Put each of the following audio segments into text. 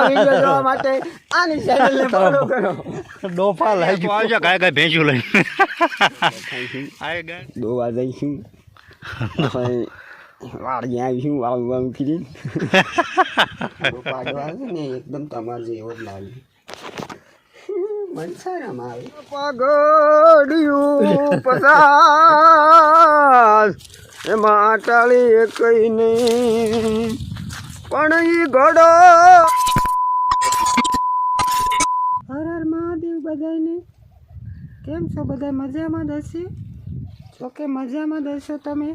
નવા વીડિયો જોવા માટે આની ચેનલને ફોલો કરો. ડોફા લાગ્યું. આવજો કાંઈ કાંઈ ભેંસું લઈને. આય ગયા દોવા જઈશું વાડી આવીશું વાળું વાળું કરી ને એકદમ તમારે જેવો જ લાગે. આવે પગડિયું પસાર. એમાં ટાળી કઈ નહીં પણ ઈ ઘડો બધાને કેમ છો બધા મજામાં જ ઓકે મજામાં જ તમે?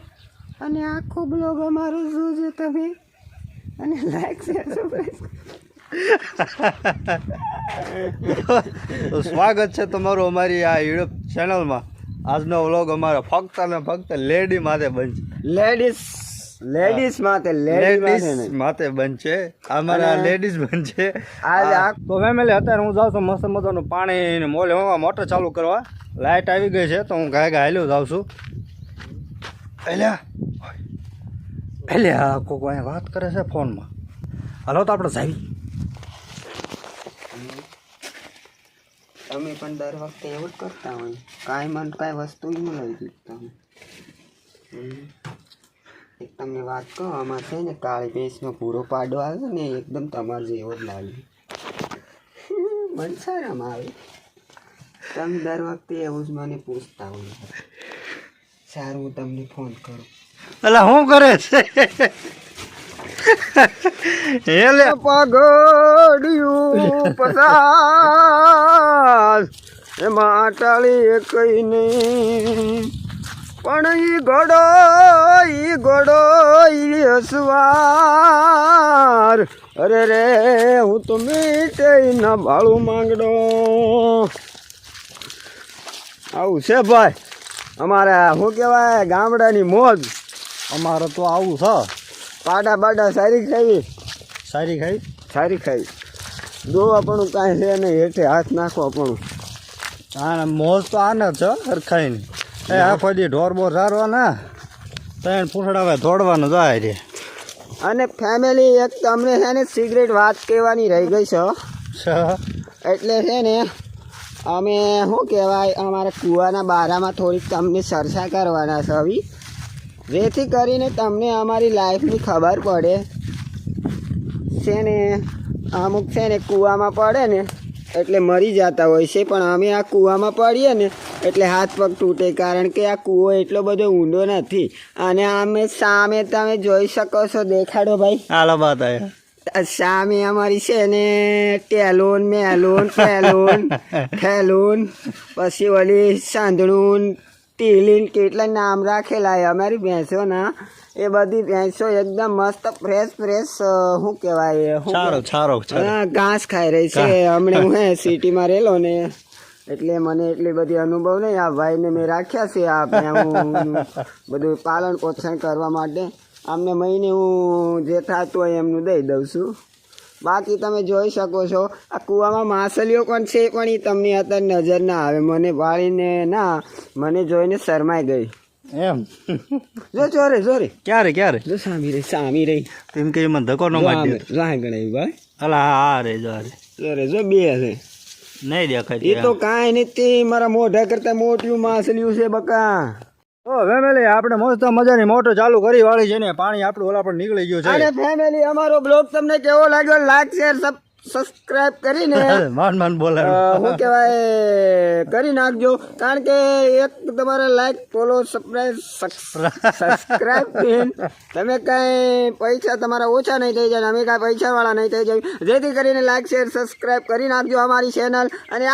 અને આખો બ્લોગ અમારો જોજો તમે. અને લાઈક શેર તો સ્વાગત છે તમારું અમારી આ યુટ્યુબ ચેનલમાં આજનો વ્લોગ અમારો ફક્ત અને ફક્ત લેડી માટે બનશે. લેડીઝ લેડીઝ માટે લેડીઝ માટે બનશે. અમારા લેડીઝ બનશે. આજ આ તો ફેમિલી અત્યારે હું જાઉં છું મસ્ત મજાનું પાણી ને મોલે. હું મોટર ચાલુ કરવા. લાઇટ આવી ગઈ છે તો હું ગાય ગાય હાલ્યો જાઉં છું. એલ્યા એલ્યા કોક અહીંયા વાત કરે છે ફોનમાં. હાલો તો આપણે જાવી. તમે પણ દર વખતે એવું જ કરતા હોય કાંઈ મન કાંઈ વસ્તુ એવું નથી જીતતા. એક તમને વાત કહો આમાં છે ને કાળી ભેંસનો પૂરો પાડો આવે ને એકદમ તમારો જેવો જ લાગે. મનસારામ આવે. તમે દર વખતે એવું જ મને પૂછતા હોય. સારું હું તમને ફોન કરું. એટલે શું કરે છે? એટલે પગડિયું પસાર. એમાં ટાળી કઈ નહીં. પણ ઈ ગોડો ઈ ગોડો ઈ હસવાર અરે રે હું તો મીઠે ના ભાળું માંગડો. આવું છે ભાઈ. અમારે શું કહેવાય ગામડાની મોજ. અમારે તો આવું છે. પાડા બાડા સારી ખાવી સારી ખાઈ? સારી ખાઈ. જો પણ કાંઈ છે નહીં હેઠે હાથ નાખવા પણ. હા મોજ તો આને છે હરખાઈને. એ આખો દી ઢોર બોર સારવાના ત્રણ પૂછડાવે દોડવાનું જાય રે. અને ફેમિલી એક તમને છે ને સિગરેટ વાત કહેવાની રહી ગઈ છે. એટલે છે ને અમે શું કહેવાય અમારા કૂવાના બારામાં થોડીક તમને ચર્ચા કરવાના છે હવે જેથી કરીને તમને અમારી લાઈફની ખબર પડે. છે ને અમુક છે ને કૂવામાં પડે ને એટલે મરી જતા હોય છે પણ અમે આ કૂવામાં પડીએ ને એટલે હાથ પગ તૂટે કારણ કે આ કૂવો એટલો બધો ઊંડો નથી. અને અમે સામે તમે જોઈ શકો છો દેખાડો ભાઈ. બાત સામે અમારી છે ને ટેલોન મેલોન પેલોન ઠેલોન પછી ઓલી સાંધણું ટીલીન કેટલા નામ રાખેલા છે અમારી ભેંસોના. એ બધી ભેંસો એકદમ મસ્ત ફ્રેશ ફ્રેશ શું કહેવાય સારો હા ઘાસ ખાઈ રહી છે. હમણાં હું સિટીમાં રહેલો ને એટલે મને એટલી બધી અનુભવ નહીં. આ ભાઈને મેં રાખ્યા છે આ હું બધું પાલન પોષણ કરવા માટે. અમને મહિને હું જે થતું હોય એમનું દઈ દઉં છું. બાકી તમે જોઈ શકો છો આ કૂવામાં માછલીઓ પણ છે પણ એ તમને અત્યારે નજર ના આવે. મને વાળીને ના મને જોઈને શરમાઈ ગઈ. એમ? જો ચોરે ચોરે ક્યારે ક્યારે? જો સામી રહી સામી રહી. તેમ કે એમાં ધક્કો ન મારી રાહ ગણાય ભાઈ. અલા હા રે જો રે. ચોરે જો બે છે. નહીં દેખાય એ તો કાંઈ નથી મારા મોઢા કરતા મોટિયું માછલીયું છે બકા. ઓ ફેમિલી આપણે મસ્ત મજાની મોટર ચાલુ કરી વાળી છે ને પાણી આપણું ઓલા પણ નીકળી ગયું અને ફેમિલી અમારો બ્લોગ તમને કેવો લાગ્યો? લાઈક શેર સબસ્ક્રાઇબ કરીને. માન માન બોલે શું કહેવાય કરી નાખજો. કારણ કે એક તમારે લાઈક ફોલો સબસ્ક્રાઇબ તમે કાંઈ પૈસા તમારા ઓછા નહીં થઈ જાય અમે કાંઈ પૈસાવાળા નહીં થઈ જાય. જેથી કરીને લાઈક શેર સબસ્ક્રાઇબ કરી નાખજો અમારી ચેનલ અને